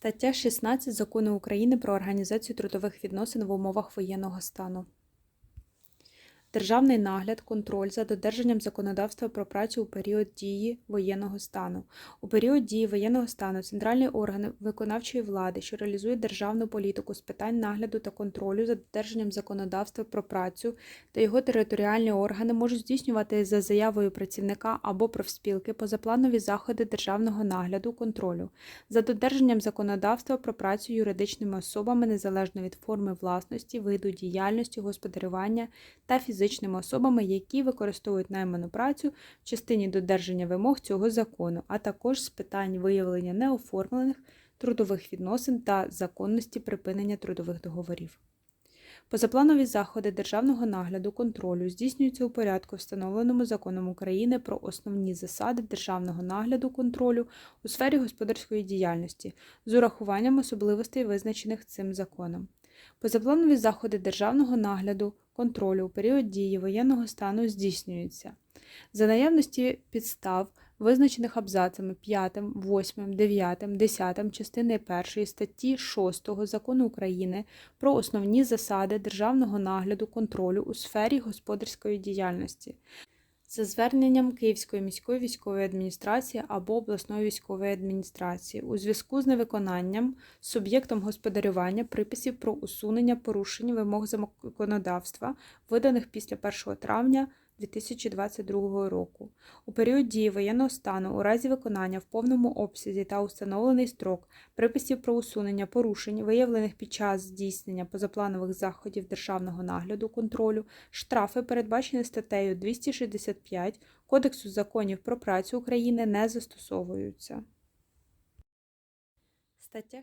Стаття 16 Закону України про організацію трудових відносин в умовах воєнного стану. Державний нагляд, контроль за додержанням законодавства про працю у період дії воєнного стану. У період дії воєнного стану центральні органи виконавчої влади, що реалізують державну політику з питань нагляду та контролю за додержанням законодавства про працю та його територіальні органи можуть здійснювати за заявою працівника або профспілки позапланові заходи державного нагляду, контролю за додержанням законодавства про працю юридичними особами незалежно від форми власності, виду діяльності, господарювання та фізичними особами, які використовують найману працю в частині додержання вимог цього закону, а також з питань виявлення неоформлених трудових відносин та законності припинення трудових договорів. Позапланові заходи державного нагляду контролю здійснюються у порядку, встановленому законом України про основні засади державного нагляду контролю у сфері господарської діяльності з урахуванням особливостей, визначених цим законом. Позапланові заходи державного нагляду контролю у період дії воєнного стану здійснюється за наявності підстав, визначених абзацами 5, 8, 9, 10 частини 1 статті 6 Закону України про основні засади державного нагляду контролю у сфері господарської діяльності. За зверненням Київської міської військової адміністрації або обласної військової адміністрації у зв'язку з невиконанням суб'єктом господарювання приписів про усунення порушень вимог законодавства, виданих після 1 травня 2022 року. У період дії воєнного стану у разі виконання в повному обсязі та установлений строк приписів про усунення порушень, виявлених під час здійснення позапланових заходів державного нагляду контролю, штрафи, передбачені статтею 265 Кодексу законів про працю України, не застосовуються. Стаття